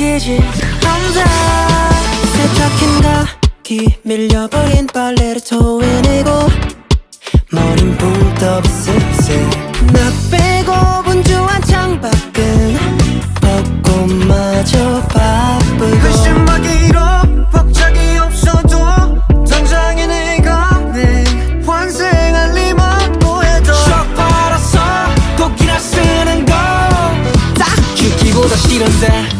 느끼지. 혼자 세척힌 각이 밀려버린 빨래를 토해내고 머린 붕 떠 습습 나 빼고 분주한 창밖은 벚꽃마저 바쁘고 의심하기로 벅차기 없어도 당장에 내가 내 환생할 리만 보여도 쇽 팔아서 꽃이라 쓰는 거딱 죽기보다 싫은데